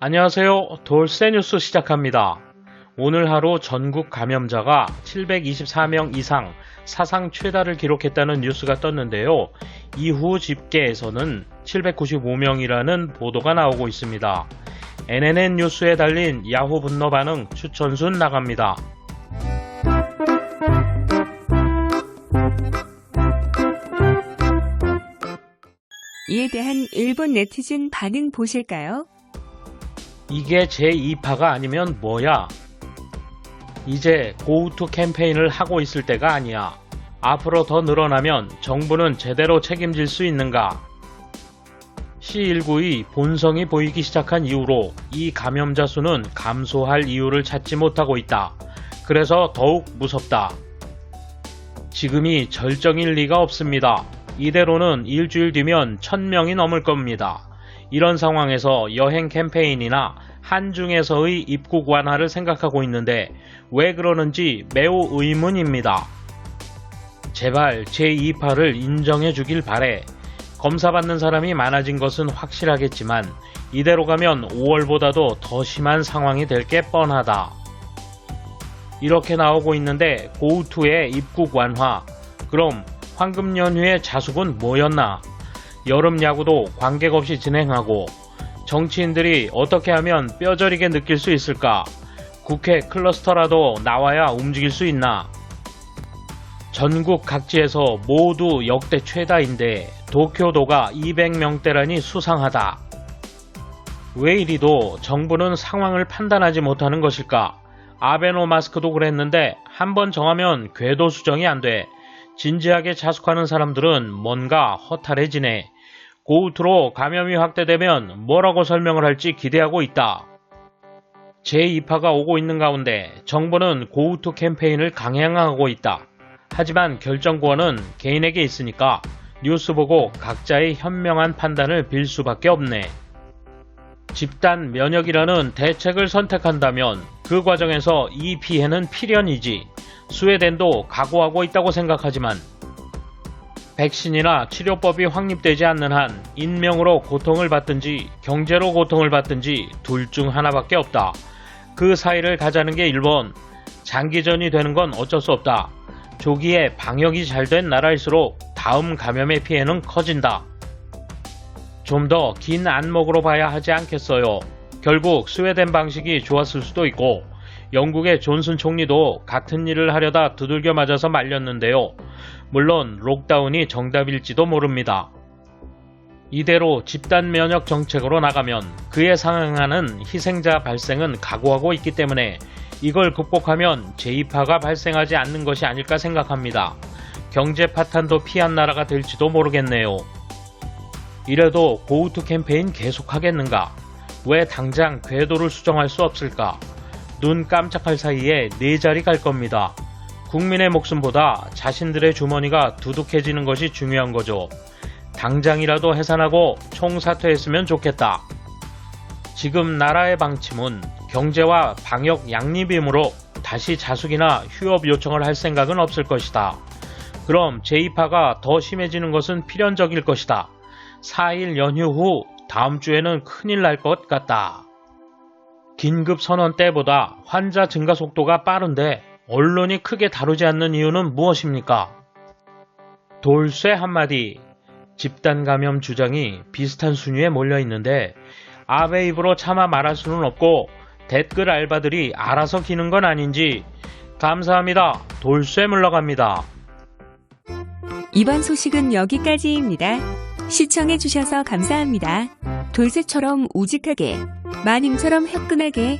안녕하세요. 돌쇠 뉴스 시작합니다. 오늘 하루 전국 감염자가 724명 이상 사상 최다를 기록했다는 뉴스가 떴는데요. 이후 집계에서는 795명이라는 보도가 나오고 있습니다. NNN 뉴스에 달린 야후 분노 반응 추천순 나갑니다. 이에 대한 일본 네티즌 반응 보실까요? 이게 제2파가 아니면 뭐야? 이제 고우투 캠페인을 하고 있을 때가 아니야. 앞으로 더 늘어나면 정부는 제대로 책임질 수 있는가? C19의 본성이 보이기 시작한 이후로 이 감염자 수는 감소할 이유를 찾지 못하고 있다. 그래서 더욱 무섭다. 지금이 절정일 리가 없습니다. 이대로는 일주일 뒤면 1000명이 넘을 겁니다. 이런 상황에서 여행 캠페인이나 한중에서의 입국 완화를 생각하고 있는데 왜 그러는지 매우 의문입니다. 제발 제2파를 인정해 주길 바래. 검사받는 사람이 많아진 것은 확실하겠지만 이대로 가면 5월보다도 더 심한 상황이 될 게 뻔하다. 이렇게 나오고 있는데 고우투의 입국 완화. 그럼 황금 연휴의 자숙은 뭐였나? 여름 야구도 관객 없이 진행하고 정치인들이 어떻게 하면 뼈저리게 느낄 수 있을까? 국회 클러스터라도 나와야 움직일 수 있나? 전국 각지에서 모두 역대 최다인데 도쿄도가 200명대라니 수상하다. 왜 이리도 정부는 상황을 판단하지 못하는 것일까? 아베노 마스크도 그랬는데 한 번 정하면 궤도 수정이 안 돼. 진지하게 자숙하는 사람들은 뭔가 허탈해지네. 고우투로 감염이 확대되면 뭐라고 설명을 할지 기대하고 있다. 제2파가 오고 있는 가운데 정부는 고우투 캠페인을 강행하고 있다. 하지만 결정권은 개인에게 있으니까 뉴스 보고 각자의 현명한 판단을 빌 수밖에 없네. 집단 면역이라는 대책을 선택한다면 그 과정에서 이 피해는 필연이지. 스웨덴도 각오하고 있다고 생각하지만 백신이나 치료법이 확립되지 않는 한 인명으로 고통을 받든지 경제로 고통을 받든지 둘 중 하나밖에 없다. 그 사이를 가자는 게 일본. 장기전이 되는 건 어쩔 수 없다. 조기에 방역이 잘 된 나라일수록 다음 감염의 피해는 커진다. 좀 더 긴 안목으로 봐야 하지 않겠어요. 결국 스웨덴 방식이 좋았을 수도 있고 영국의 존슨 총리도 같은 일을 하려다 두들겨 맞아서 말렸는데요. 물론 록다운이 정답일지도 모릅니다. 이대로 집단 면역 정책으로 나가면 그에 상응하는 희생자 발생은 각오하고 있기 때문에 이걸 극복하면 제2파가 발생하지 않는 것이 아닐까 생각합니다. 경제 파탄도 피한 나라가 될지도 모르겠네요. 이래도 고우투 캠페인 계속하겠는가? 왜 당장 궤도를 수정할 수 없을까? 눈 깜짝할 사이에 네 자리 갈 겁니다. 국민의 목숨보다 자신들의 주머니가 두둑해지는 것이 중요한 거죠. 당장이라도 해산하고 총사퇴했으면 좋겠다. 지금 나라의 방침은 경제와 방역 양립이므로 다시 자숙이나 휴업 요청을 할 생각은 없을 것이다. 그럼 제2파가 더 심해지는 것은 필연적일 것이다. 4일 연휴 후 다음 주에는 큰일 날 것 같다. 긴급 선언 때보다 환자 증가 속도가 빠른데 언론이 크게 다루지 않는 이유는 무엇입니까? 돌쇠 한마디 집단 감염 주장이 비슷한 순위에 몰려 있는데 아베 입으로 차마 말할 수는 없고 댓글 알바들이 알아서 기는 건 아닌지 감사합니다. 돌쇠 물러갑니다. 이번 소식은 여기까지입니다. 시청해주셔서 감사합니다. 돌쇠처럼 우직하게, 마님처럼 화끈하게